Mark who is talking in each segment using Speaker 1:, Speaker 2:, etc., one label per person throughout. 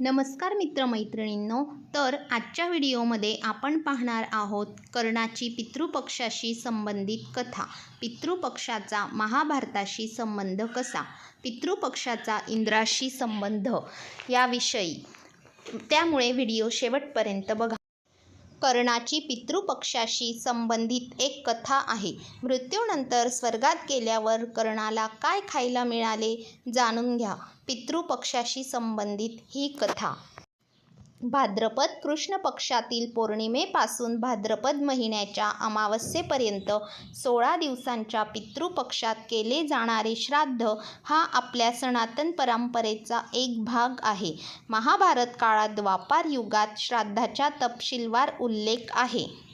Speaker 1: नमस्कार मित्रमैत्रिणींनो तर आजच्या व्हिडिओमध्ये आपण पाहणार आहोत कर्णाची पितृपक्षाशी संबंधित कथा. पितृपक्षाचा महाभारताशी संबंध कसा? पितृपक्षाचा इंद्राशी संबंध याविषयी. त्यामुळे व्हिडिओ शेवटपर्यंत बघा. कर्णाची पितृपक्षाशी संबंधित एक कथा आहे. मृत्यूनंतर स्वर्गात गेल्यावर कर्णाला काय खायला मिळाले? जाणून घ्या. पितृपक्षाशी संबंधित ही कथा. भाद्रपद कृष्ण पक्षातील पौर्णिमेपासून भाद्रपद महिन्याच्या अमावस्येपर्यंत सोळा दिवसांच्या पितृपक्षात केले जाणारे श्राद्ध हा आपल्या सनातन परंपरेचा एक भाग आहे. महाभारत काळात द्वापार युगात श्राद्धाचा तपशीलवार उल्लेख आहे.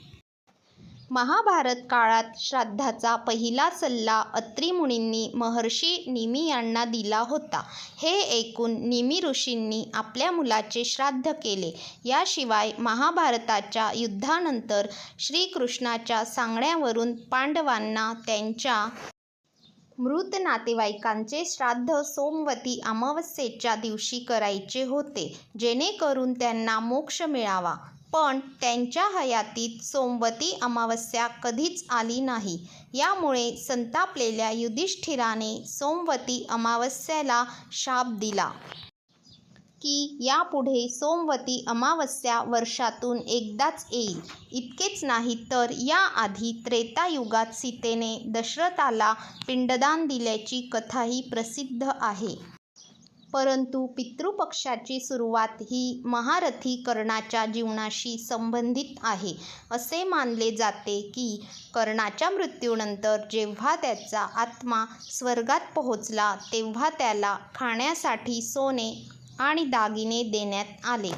Speaker 1: महाभारत काळात श्राद्धाचा पहिला सल्ला अत्री मुनींनी महर्षी निमी यांना दिला होता. हे ऐकून निमी ऋषींनी आपल्या मुलाचे श्राद्ध केले. याशिवाय महाभारताच्या युद्धानंतर श्रीकृष्णाच्या सांगण्यावरून पांडवांना त्यांच्या मृत नातेवाईकांचे श्राद्ध सोमवती अमावस्येच्या दिवशी करायचे होते. जेणेकरून त्यांना मोक्ष मिळावा. पण त्यांच्या हयातीत सोमवती अमावस्या कधीच आली नाही. यामुळे संतापलेल्या युधिष्ठिराने सोमवती अमावस्याला शाप दिला. की यापुढे सोमवती अमावस्या वर्षातून एकदाच येईल. इतकेच नाही तर याआधी त्रेतायुगात सीतेने दशरथाला पिंडदान दिल्याची कथाही प्रसिद्ध आहे. परंतु पितृपक्षाची सुरुवात ही महारथी कर्णाच्या जीवनाशी संबंधित आहे. असे मानले जाते की कर्णाच्या मृत्यूनंतर जेव्हा त्याचा आत्मा स्वर्गात पोहोचला तेव्हा त्याला खाण्यासाठी सोने आणि दागिने देण्यात आले.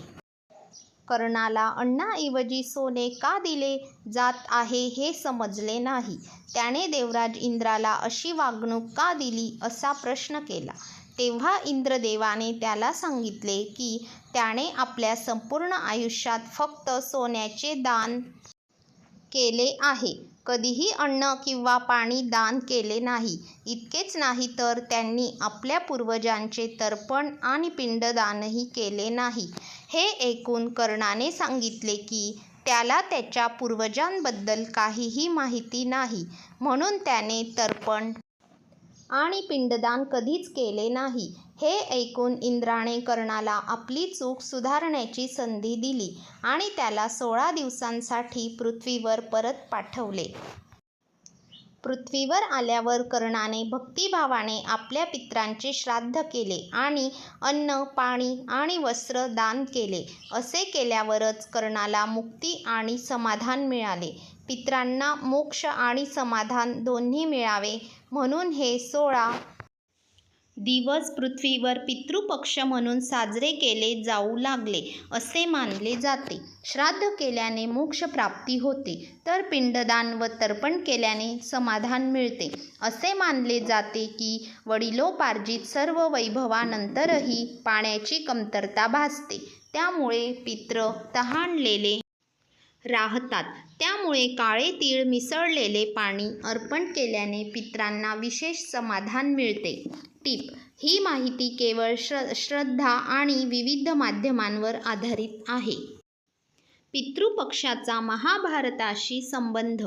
Speaker 1: कर्णाला अण्णाऐवजी सोने का दिले जात आहे हे समजले नाही. त्याने देवराज इंद्राला अशी वागणूक का दिली असा प्रश्न केला. तेव्हा इंद्रदेवाने त्याला सांगितले की त्याने आपल्या संपूर्ण आयुष्यात फक्त सोन्याचे दान केले आहे. कधीही अन्न किंवा पाणी दान केले नाही. इतकेच नाही तर त्यांनी आपल्या पूर्वजांचे तर्पण आणि पिंडदानही केले नाही. हे ऐकून कर्णाने सांगितले की त्याला त्याच्या पूर्वजांबद्दल काहीही माहिती नाही. म्हणून त्याने तर्पण आणि पिंडदान कधीच केले नाही. हे ऐकून इंद्राने कर्णाला आपली चूक सुधारण्याची संधी दिली आणि त्याला सोळा दिवसांसाठी पृथ्वीवर परत पाठवले. पृथ्वीवर आल्यावर कर्णाने भक्तिभावाने आपल्या पित्रांचे श्राद्ध केले आणि अन्न पाणी आणि वस्त्र दान केले. असे केल्यावरच कर्णाला मुक्ती आणि समाधान मिळाले. पित्रांना मोक्ष आणि समाधान दोन्ही मिळावे. म्हणून हे सोळा दिवस पृथ्वीवर पितृपक्ष म्हणून साजरे केले जाऊ लागले असे मानले जाते. श्राद्ध केल्याने मोक्षप्राप्ती होते तर पिंडदान व तर्पण केल्याने समाधान मिळते. असे मानले जाते की वडिलोपार्जित सर्व वैभवानंतरही पाण्याची कमतरता भासते. त्यामुळे पित्र तहानलेले राहतात. त्यामुळे काळे तीळ मिसळलेले पाणी अर्पण केल्याने पित्रांना विशेष समाधान मिळते. टीप ही माहिती केवळ श्र श्रद्धा आणि विविध माध्यमांवर आधारित आहे. पितृपक्षाचा महाभारताशी संबंध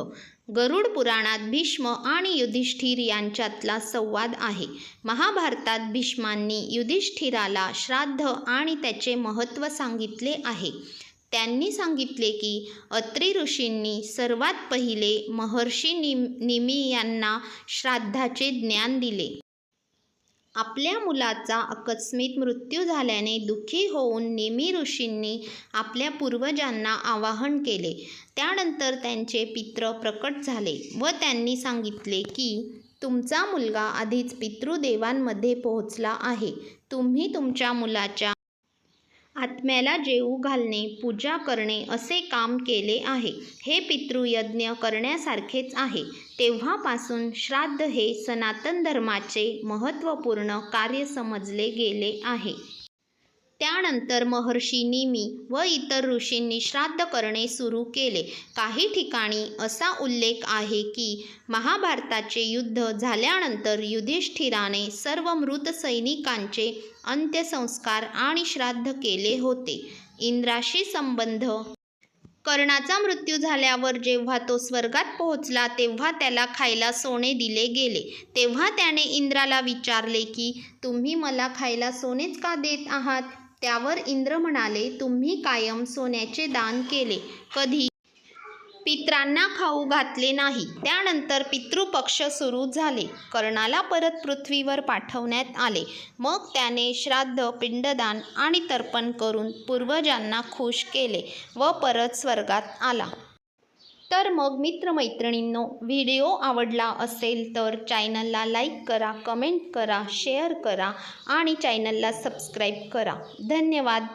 Speaker 1: गरुड पुराणात भीष्म आणि युधिष्ठिर यांच्यातला संवाद आहे. महाभारतात भीष्मांनी युधिष्ठिराला श्राद्ध आणि त्याचे महत्त्व सांगितले आहे. त्यांनी सांगितले की अत्री ऋषींनी सर्वात पहिले महर्षी निम निमी यांना श्राद्धाचे ज्ञान दिले. आपल्या मुलाचा अकस्मित मृत्यू झाल्याने दुःखी होऊन नेमी ऋषींनी आपल्या पूर्वजांना आवाहन केले. त्यानंतर त्यांचे पित्र प्रकट झाले व त्यांनी सांगितले की तुमचा मुलगा आधीच पितृदेवांमध्ये पोहोचला आहे. तुम्ही तुमच्या मुलाच्या आत्म्याला जेऊ घालणे पूजा करणे असे काम केले आहे. हे पितृयज्ञ करण्यासारखेच आहे. तेव्हापासून श्राद्ध हे सनातन धर्माचे महत्त्वपूर्ण कार्य समजले गेले आहे. त्यानंतर महर्षी निमी व इतर ऋषींनी श्राद्ध करणे सुरू केले. काही ठिकाणी असा उल्लेख आहे की महाभारताचे युद्ध झाल्यानंतर युधिष्ठिराने सर्व मृत सैनिकांचे अंत्यसंस्कार आणि श्राद्ध केले होते. इंद्राशी संबंध कर्णाचा मृत्यू झाल्यावर जेव्हा तो स्वर्गात पोहोचला तेव्हा त्याला खायला सोने दिले गेले. तेव्हा त्याने इंद्राला विचारले की तुम्ही मला खायला सोनेच का देत आहात? त्यावर इंद्र म्हणाले तुम्ही कायम सोन्याचे दान केले. कधी पित्रांना खाऊ घातले नाही. त्यानंतर पितृपक्ष सुरू झाले. कर्णाला परत पृथ्वीवर पाठवण्यात आले. मग त्याने श्राद्ध पिंडदान आणि तर्पण करून पूर्वजांना खुश केले व परत स्वर्गात आला. तर मग मित्रमैत्रिणींनो व्हिडिओ आवडला असेल तर चॅनलला लाईक करा कमेंट करा शेअर करा आणि चॅनलला सबस्क्राईब करा. धन्यवाद.